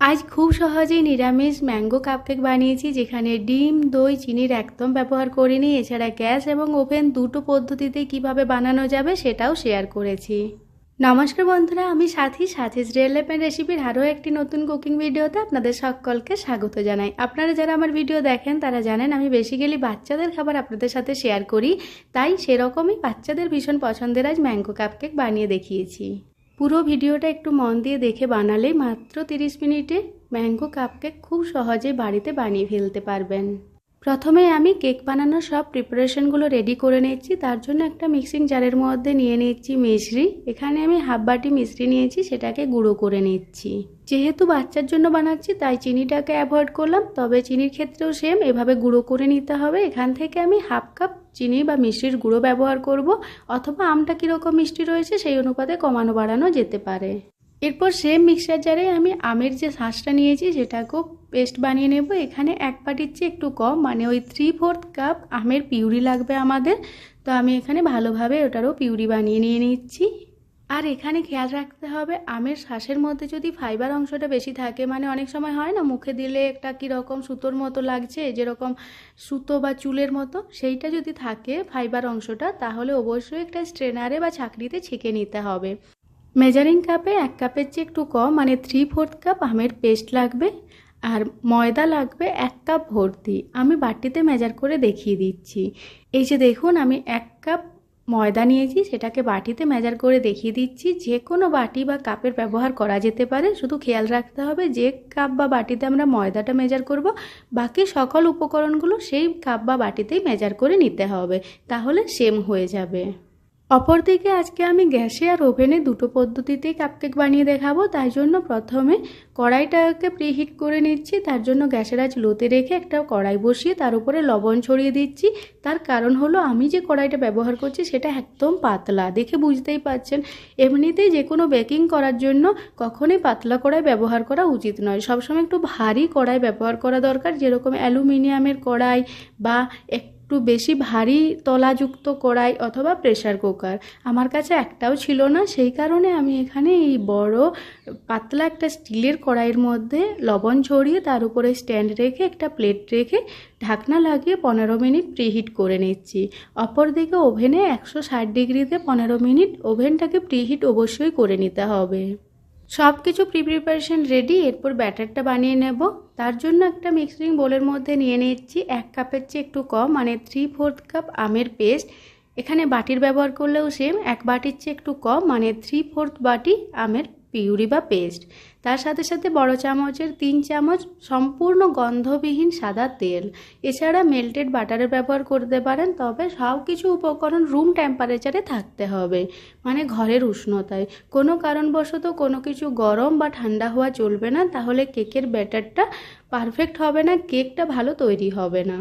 আজ খুব সহজেই নিরামিষ ম্যাঙ্গো কাপকেক বানিয়েছি, যেখানে ডিম, দই, চিনির একদম ব্যবহার করিনি। এছাড়া গ্যাস এবং ওভেন দুটো পদ্ধতিতে কীভাবে বানানো যাবে সেটাও শেয়ার করেছি। নমস্কার বন্ধুরা, আমি সাথী সাথী রিয়েলেপেন রেসিপির আরও একটি নতুন কুকিং ভিডিওতে আপনাদের সকলকে স্বাগত জানাই। আপনারা যারা আমার ভিডিও দেখেন, তারা জানেন আমি বেসিক্যালি বাচ্চাদের খাবার আপনাদের সাথে শেয়ার করি। তাই সেরকমই বাচ্চাদের ভীষণ পছন্দের আজ ম্যাঙ্গো কাপকেক বানিয়ে দেখিয়েছি। পুরো ভিডিওটা একটু মন দিয়ে দেখে বানালেই মাত্র তিরিশ মিনিটে ম্যাঙ্গো কাপকেক খুব সহজে বাড়িতে বানিয়ে ফেলতে পারবেন। প্রথমে আমি কেক বানানোর সব প্রিপারেশনগুলো রেডি করে নিচ্ছি তার জন্য একটা মিক্সিং জারের মধ্যে নিয়ে নিচ্ছি মিশ্রি এখানে আমি হাফ বাটি মিশ্রি নিয়েছি, সেটাকে গুঁড়ো করে নিচ্ছি। যেহেতু বাচ্চার জন্য বানাচ্ছি, তাই চিনিটাকে অ্যাভয়েড করলাম। তবে চিনির ক্ষেত্রেও সেম, এভাবে গুঁড়ো করে নিতে হবে। এখান থেকে আমি হাফ কাপ চিনি বা মিষ্টির গুঁড়ো ব্যবহার করব, অথবা আমটা কীরকম মিষ্টি রয়েছে সেই অনুপাতে কমানো বাড়ানো যেতে পারে। এরপর সেম মিক্সার জারে আমি আমের যে শাঁসটা নিয়েছি সেটাকেও পেস্ট বানিয়ে নেব। এখানে এক পাটির চেয়ে একটু কম মানে ওই থ্রি ফোর্থ কাপ আমের পিউরি লাগবে আমাদের। তো আমি এখানে ভালোভাবে ওটারও পিউরি বানিয়ে নিয়ে নিচ্ছি। আর এখানে খেয়াল রাখতে হবে, আমের শ্বাসের মধ্যে যদি ফাইবার অংশটা বেশি থাকে মানে অনেক সময় হয় না, মুখে দিলে একটা কীরকম সুতোর মতো লাগছে, যেরকম সুতো বা চুলের মতো, সেইটা যদি থাকে ফাইবার অংশটা, তাহলে অবশ্যই একটা স্ট্রেনারে বা ছাকরিতে ছেঁকে নিতে হবে। মেজারিং কাপে এক কাপের চেয়ে একটু কম মানে থ্রি ফোর্থ কাপ আমের পেস্ট লাগবে, আর ময়দা লাগবে এক কাপ ভর্তি। আমি বাটিতে মেজার করে দেখিয়ে দিচ্ছি। এই যে দেখুন, আমি এক কাপ ময়দা নিয়েছি, সেটাকে বাটিতে মেজার করে দেখিয়ে দিচ্ছি। যে কোনো বাটি বা কাপের ব্যবহার করা যেতে পারে। শুধু খেয়াল রাখতে হবে যে কাপ বা বাটিতে আমরা ময়দাটা মেজার করব। বাকি সকল উপকরণগুলো সেই কাপ বা বাটিতেই মেজার করে নিতে হবে। তাহলে সেম হয়ে যাবে। অপরদিকে আজকে আমি গ্যাসে আর ওভেনে দুটো পদ্ধতিতেই কাপকেক বানিয়ে দেখাবো, তাই জন্য প্রথমে কড়াইটাকে প্রিহিট করে নিচ্ছি, তার জন্য গ্যাসের আজ লোতে রেখে একটা কড়াই বসিয়ে তার উপরে লবণ ছড়িয়ে দিচ্ছি। তার কারণ হলো আমি যে কড়াইটা ব্যবহার করছি সেটা একদম পাতলা, দেখে বুঝতেই পাচ্ছেন এমনিতেই যে কোনো বেকিং করার জন্য কখনোই পাতলা কড়াই ব্যবহার করা উচিত নয়। সবসময় একটু ভারী কড়াই ব্যবহার করা দরকার, যেরকম অ্যালুমিনিয়ামের কড়াই বা এক একটু বেশি ভারী তলাযুক্ত কড়াই অথবা প্রেশার কুকার আমার কাছে একটাও ছিল না, সেই কারণে আমি এখানে এই বড়, পাতলা একটা স্টিলের কড়াইয়ের মধ্যে লবণ ছড়িয়ে তার উপরে স্ট্যান্ড রেখে একটা প্লেট রেখে ঢাকনা লাগিয়ে পনেরো মিনিট প্রিহিট করে নিচ্ছি। অপরদিকে ওভেনে একশো ষাট ডিগ্রিতে পনেরো মিনিট ওভেনটাকে প্রিহিট অবশ্যই করে নিতে হবে। সব কিছু প্রি প্রিপারেশন রেডি এরপর ব্যাটারটা বানিয়ে নেব। তার জন্য একটা মিক্সিং বোলের মধ্যে নিয়ে নিচ্ছি। এক কাপের চেয়ে একটু কম মানে থ্রি ফোর্থ কাপ আমের পেস্ট এখানে বাটির ব্যবহার করলেও সেম এক বাটির চেয়ে একটু কম মানে থ্রি ফোর্থ বাটি আমের পিউরি বা পেস্ট। তার সাথে সাথে বড় চামচের তিন চামচ সম্পূর্ণ গন্ধবিহীন সাদা তেল। এছাড়া মেল্টেড বাটারের ব্যবহার করতে পারেন, তবে সব কিছু উপকরণ রুম টেম্পারেচারে থাকতে হবে মানে ঘরের উষ্ণতায়। কোনো কারণবশত কোনো কিছু গরম বা ঠান্ডা হওয়া চলবে না, তাহলে কেকের ব্যাটারটা পারফেক্ট হবে না কেকটা ভালো তৈরি হবে না।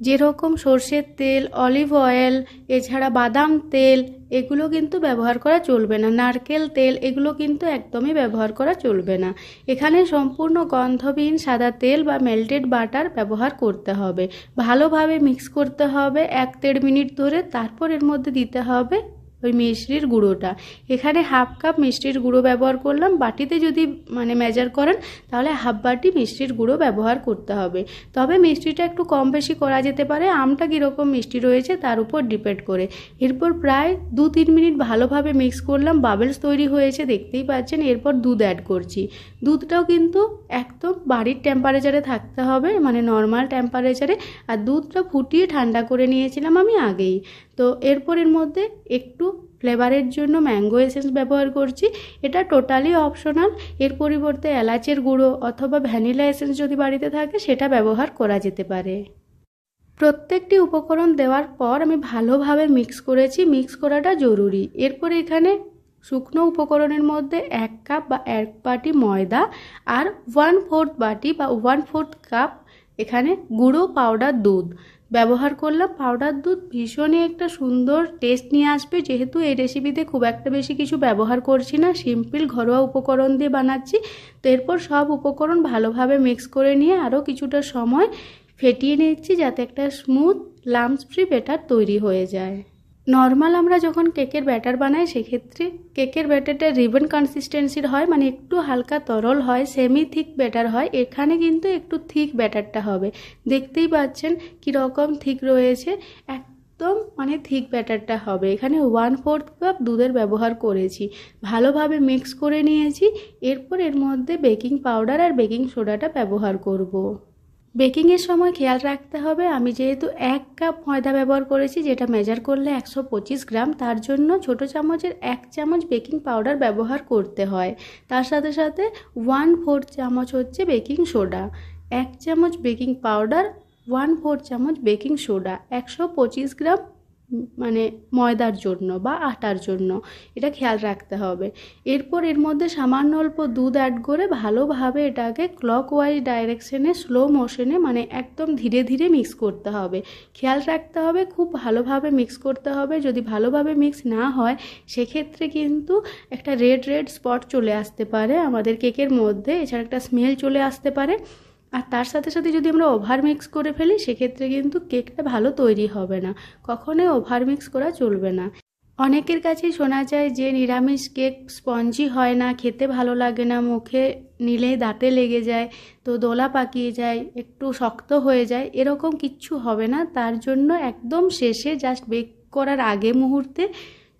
যেরকম সর্ষের তেল অলিভ অয়েল এছাড়া বাদাম তেল, এগুলো কিন্তু ব্যবহার করা চলবে না। নারকেল তেল, এগুলো কিন্তু একদমই ব্যবহার করা চলবে না। এখানে সম্পূর্ণ গন্ধবিহীন সাদা তেল বা মেল্টেড বাটার ব্যবহার করতে হবে। ভালোভাবে মিক্স করতে হবে। এক দেড় মিনিট ধরে তারপর এর মধ্যে দিতে হবে ওই মিষ্টির গুঁড়োটা। এখানে হাফ কাপ মিষ্টির গুঁড়ো ব্যবহার করলাম। বাটিতে যদি মানে মেজার করেন, তাহলে হাফ বাটি মিষ্টির গুঁড়ো ব্যবহার করতে হবে। তবে মিষ্টিটা একটু কম বেশি করা যেতে পারে। আমটা কীরকম মিষ্টি রয়েছে তার উপর ডিপেন্ড করে। এরপর প্রায় দু তিন মিনিট ভালোভাবে মিক্স করলাম। বাবেলস তৈরি হয়েছে, দেখতেই পাচ্ছেন। এরপর দুধ অ্যাড করছি। দুধটাও কিন্তু একদম বাড়ির টেম্পারেচারে থাকতে হবে মানে নর্মাল টেম্পারেচারে আর দুধটা ফুটিয়ে ঠান্ডা করে নিয়েছিলাম আমি আগেই। তো এরপর এর মধ্যে একটু ফ্লেভারের জন্য ম্যাঙ্গো এসেন্স ব্যবহার করছি। এটা টোটালি অপশনাল। এর পরিবর্তে এলাচের গুঁড়ো অথবা ভ্যানিলা এসেন্স যদি বাড়িতে থাকে, সেটা ব্যবহার করা যেতে পারে। প্রত্যেকটি উপকরণ দেওয়ার পর আমি ভালোভাবে মিক্স করেছি। মিক্স করাটা জরুরি। এরপর এখানে শুকনো উপকরণের মধ্যে এক কাপ বা এক বাটি ময়দা আর ওয়ান ফোর্থ বাটি বা ওয়ান ফোর্থ কাপ এখানে গুঁড়ো পাউডার দুধ। ব্যবহার করলাম। পাউডার দুধ ভীষণই একটা সুন্দর টেস্ট নিয়ে আসবে। যেহেতু এই রেসিপিতে খুব একটা বেশি কিছু ব্যবহার করছি না সিম্পল ঘরোয়া উপকরণ দিয়ে বানাচ্ছি। তো এরপর সব উপকরণ ভালোভাবে মিক্স করে নিয়ে আরও কিছুটা সময় ফেটিয়ে নিচ্ছি যাতে একটা স্মুথ লামস ফ্রি বেটার তৈরি হয়ে যায়। নর্মাল আমরা যখন কেকের ব্যাটার বানাই, সেক্ষেত্রে কেকের ব্যাটারটা রিবন কনসিস্টেন্সির হয় মানে একটু হালকা তরল হয় সেমি থিক ব্যাটার হয়, এখানে কিন্তু একটু থিক ব্যাটারটা হবে। দেখতেই পাচ্ছেন কীরকম থিক রয়েছে, একদম মানে থিক ব্যাটারটা হবে। এখানে ওয়ান ফোর্থ কাপ দুধের ব্যবহার করেছি। ভালোভাবে মিক্স করে নিয়েছি, এরপর এর মধ্যে বেকিং পাউডার আর বেকিং সোডাটা ব্যবহার করব। বেকিংয়ের সময় খেয়াল রাখতে হবে, আমি যেহেতু এক কাপ ময়দা ব্যবহার করেছি, যেটা মেজার করলে একশো পঁচিশ গ্রাম, তার জন্য ছোট চামচের এক চামচ বেকিং পাউডার ব্যবহার করতে হয়। তার সাথে সাথে ওয়ান ফোর চামচ হচ্ছে বেকিং সোডা এক চামচ বেকিং পাউডার ওয়ান ফোর চামচ বেকিং সোডা একশো পঁচিশ গ্রাম মানে ময়দার জন্য বা আটার জন্য। এটা খেয়াল রাখতে হবে। এরপর এর মধ্যে সামান্য অল্প দুধ অ্যাড করে ভালোভাবে এটাকে ক্লক ওয়াইজ ডাইরেকশনে স্লো মোশনে মানে একদম ধীরে ধীরে মিক্স করতে হবে। খেয়াল রাখতে হবে, খুব ভালোভাবে মিক্স করতে হবে। যদি ভালোভাবে মিক্স না হয়, সেক্ষেত্রে কিন্তু একটা রেড রেড স্পট চলে আসতে পারে। আমাদের কেকের মধ্যে এছাড়া একটা স্মেল চলে আসতে পারে। আর তার সাথে সাথে যদি আমরা ওভার মিক্স করে ফেলি, সেক্ষেত্রে কিন্তু কেকটা ভালো তৈরি হবে না। কখনোই ওভার মিক্স করা চলবে না। অনেকের কাছেই শোনা যায় যে, নিরামিষ কেক স্পঞ্জি হয় না, খেতে ভালো লাগে না, মুখে নিলে দাঁতে লেগে যায়, তো দোলা পাকিয়ে যায়, একটু শক্ত হয়ে যায়, এরকম কিচ্ছু হবে না। তার জন্য একদম শেষে জাস্ট বেক করার আগে মুহূর্তে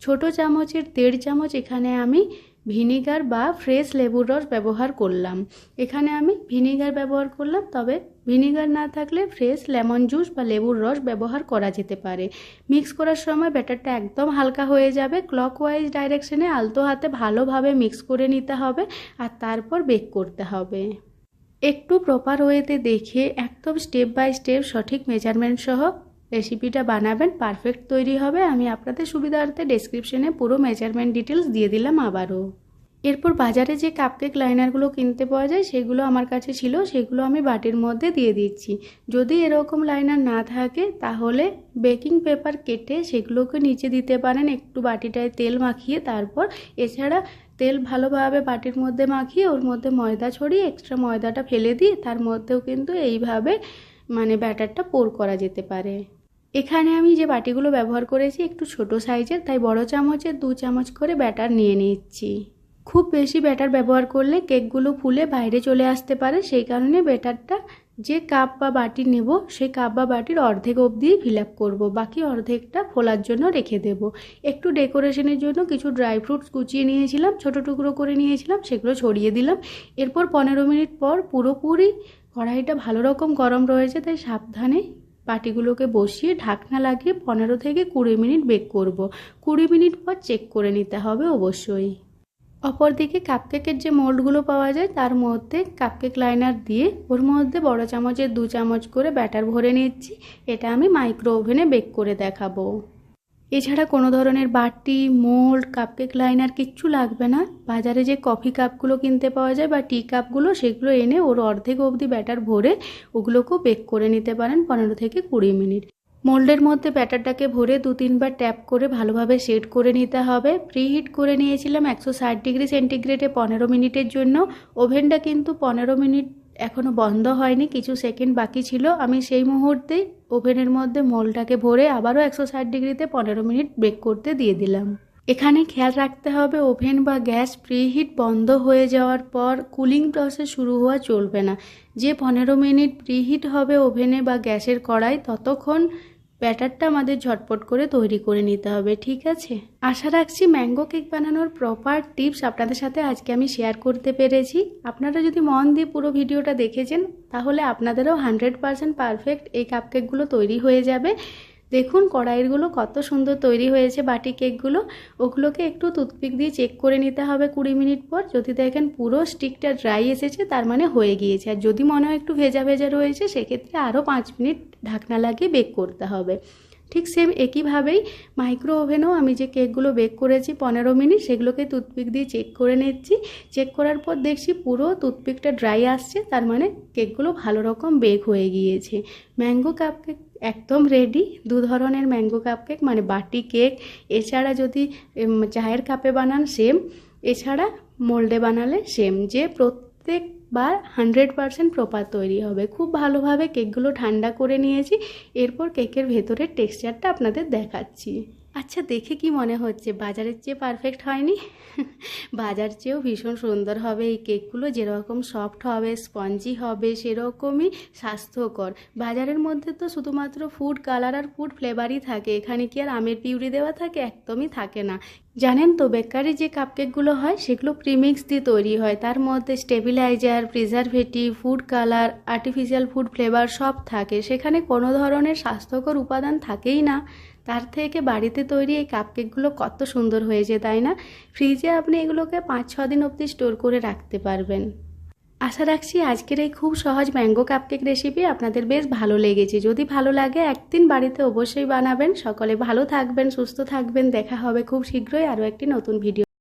ছোট চামচের, দেড় চামচ এখানে আমি ভিনিগার বা ফ্রেশ লেবুর রস ব্যবহার করলাম। এখানে আমি ভিনিগার ব্যবহার করলাম, তবে ভিনিগার না থাকলে ফ্রেশ লেমন জুস বা লেবুর রস ব্যবহার করা যেতে পারে। মিক্স করার সময় ব্যাটারটা একদম হালকা হয়ে যাবে ক্লকওয়াইজ ডাইরেকশনে আলতো হাতে ভালোভাবে মিক্স করে নিতে হবে আর তারপর বেক করতে হবে। একটু প্রপার ওয়েতে দেখে একদম স্টেপ বাই স্টেপ সঠিক মেজারমেন্ট সহ রেসিপিটা বানাবেন পারফেক্ট তৈরি হবে। আমি আপনাদের সুবিধার্থে ডেসক্রিপশনে পুরো মেজারমেন্ট ডিটেলস দিয়ে দিলাম আবারও। এরপর বাজারে যে কাপকেক লাইনারগুলো কিনতে পাওয়া যায়, সেগুলো আমার কাছে ছিল, সেগুলো আমি বাটির মধ্যে দিয়ে দিচ্ছি। যদি এরকম লাইনার না থাকে, তাহলে বেকিং পেপার কেটে সেগুলোকে নিচে দিতে পারেন, একটু বাটিটায় তেল মাখিয়ে তারপর এছাড়া তেল ভালোভাবে বাটির মধ্যে মাখিয়ে ওর মধ্যে ময়দা ছড়িয়ে এক্সট্রা ময়দাটা ফেলে দিয়ে তার মধ্যেও কিন্তু এইভাবে মানে ব্যাটারটা পোর করা যেতে পারে। এখানে আমি যে বাটিগুলো ব্যবহার করেছি একটু ছোট সাইজের, তাই বড় চামচের দু চামচ করে ব্যাটার নিয়ে নিচ্ছি। খুব বেশি ব্যাটার ব্যবহার করলে কেকগুলো ফুলে বাইরে চলে আসতে পারে, সেই কারণে ব্যাটারটা যে কাপ বা বাটি নেব, সেই কাপ বা বাটির অর্ধেক অবধিই ফিল আপ করব, বাকি অর্ধেকটা ফোলার জন্য রেখে দেব। একটু ডেকোরেশনের জন্য কিছু ড্রাই ফ্রুটস কুচিয়ে নিয়েছিলাম, ছোট টুকরো করে নিয়েছিলাম, সেগুলো ছড়িয়ে দিলাম। এরপর পনেরো মিনিট পর পুরোপুরি কড়াইটা ভালো রকম গরম রয়েছে, তাই সাবধানে পাটিগুলোকে বসিয়ে ঢাকনা লাগিয়ে পনেরো থেকে কুড়ি মিনিট বেক করব। কুড়ি মিনিট পর চেক করে নিতে হবে অবশ্যই। অপরদিকে কাপকেকের যে মোল্ডগুলো পাওয়া যায়, তার মধ্যে কাপকেক লাইনার দিয়ে ওর মধ্যে বড় চামচের দু চামচ করে ব্যাটার ভরে নিচ্ছি। এটা আমি মাইক্রো ওভেনে বেক করে দেখাবো। এছাড়া কোনো ধরনের বাটি, মোল্ড, কাপকেক লাইনার কিচ্ছু লাগবে না। বাজারে যে কফি কাপগুলো কিনতে পাওয়া যায় বা টি কাপগুলো, সেগুলো এনে ওর অর্ধেক অবধি ব্যাটার ভরে ওগুলোকেও বেক করে নিতে পারেন পনেরো থেকে কুড়ি মিনিট। মোল্ডের মধ্যে ব্যাটারটাকে ভরে দু তিনবার ট্যাপ করে ভালোভাবে সেট করে নিতে হবে। প্রিহিট করে নিয়েছিলাম একশো ষাট ডিগ্রি সেন্টিগ্রেডে পনেরো মিনিটের জন্য। ওভেনটা কিন্তু পনেরো মিনিট এখনও বন্ধ হয়নি, কিছু সেকেন্ড বাকি ছিল। আমি সেই মুহূর্তেই ওভেনের মধ্যে মোলটাকে ভরে আবারও একশো ষাট ডিগ্রিতে পনেরো মিনিট বেক করতে দিয়ে দিলাম। এখানে খেয়াল রাখতে হবে ওভেন বা গ্যাস প্রিহিট বন্ধ হয়ে যাওয়ার পর কুলিং প্রসেস শুরু হওয়া চলবে না। যে পনেরো মিনিট প্রিহিট হবে ওভেনে বা গ্যাসের কড়াই ততক্ষণ ব্যাটারটা আমাদের ঝটপট করে তৈরি করে নিতে হবে, ঠিক আছে? আশা রাখছি ম্যাঙ্গো কেক বানানোর প্রপার টিপস আপনাদের সাথে আজকে আমি শেয়ার করতে পেরেছি। আপনারা যদি মন দিয়ে পুরো ভিডিওটা দেখেছেন, তাহলে আপনাদেরও হান্ড্রেড পারফেক্ট এই কাপকেকগুলো তৈরি হয়ে যাবে। দেখুন কড়াইগুলো কত সুন্দর তৈরি হয়েছে বাটি কেকগুলো। ওগুলোকে একটু টুথপিক দিয়ে চেক করে নিতে হবে কুড়ি মিনিট পর। যদি দেখেন পুরো স্টিকটা ড্রাই এসেছে, তার মানে হয়ে গিয়েছে। আর যদি মনে হয় একটু ভেজা ভেজা রয়েছে, সেক্ষেত্রে আরও পাঁচ মিনিট ঢাকনা লাগিয়ে বেক করতে হবে। ঠিক সেম একইভাবেই মাইক্রো ওভেনেও আমি যে কেকগুলো বেক করেছি পনেরো মিনিট, সেগুলোকে টুথপিক দিয়ে চেক করে নিচ্ছি। চেক করার পর দেখছি পুরো টুথপিকটা ড্রাই আসছে, তার মানে কেকগুলো ভালো রকম বেক হয়ে গিয়েছে। ম্যাঙ্গো কাপ কেক একদম রেডি দু ধরনের ম্যাঙ্গো কাপ কেক মানে বাটি কেক এছাড়া যদি চায়ের কাপে বানান সেম এছাড়া মোল্ডে বানালে সেম যে প্রত্যেক প্রত্যেকবার হান্ড্রেড পারসেন্ট প্রপার তৈরি হবে। খুব ভালোভাবে কেকগুলো ঠান্ডা করে নিয়েছি, এরপর কেকের ভেতরের টেক্সচারটা আপনাদের দেখাচ্ছি। আচ্ছা দেখে কি মনে হচ্ছে? বাজারের চেয়ে পারফেক্ট হয়নি? বাজার চেয়েও ভীষণ সুন্দর হবে। এই কেকগুলো যেরকম সফট হবে স্পঞ্জি হবে, সেরকমই স্বাস্থ্যকর। বাজারের মধ্যে তো শুধুমাত্র ফুড কালার আর ফুড ফ্লেভারই থাকে। এখানে কি আর আমের পিউরি দেওয়া থাকে? একদমই থাকে না। জানেন তো, বেকারি যে কাপকেকগুলো হয়, সেগুলো প্রিমিক্স দিয়ে তৈরি হয়। তার মধ্যে stabiliser preservative food colour artificial food flavour সব থাকে। সেখানে কোনো ধরনের স্বাস্থ্যকর উপাদান থাকেই না। তার থেকে বাড়িতে তৈরি এই কাপকেকগুলো কত সুন্দর হয়েছে, তাই না? ফ্রিজে আপনি এগুলোকে পাঁচ ছ দিন অবধি স্টোর করে রাখতে পারবেন। আশা রাখছি আজকের এই খুব সহজ ম্যাঙ্গো কাপকেক রেসিপি আপনাদের বেশ ভালো লেগেছে। যদি ভালো লাগে, একদিন বাড়িতে অবশ্যই বানাবেন। সকলে ভালো থাকবেন, সুস্থ থাকবেন। দেখা হবে খুব শীঘ্রই আরও একটি নতুন ভিডিও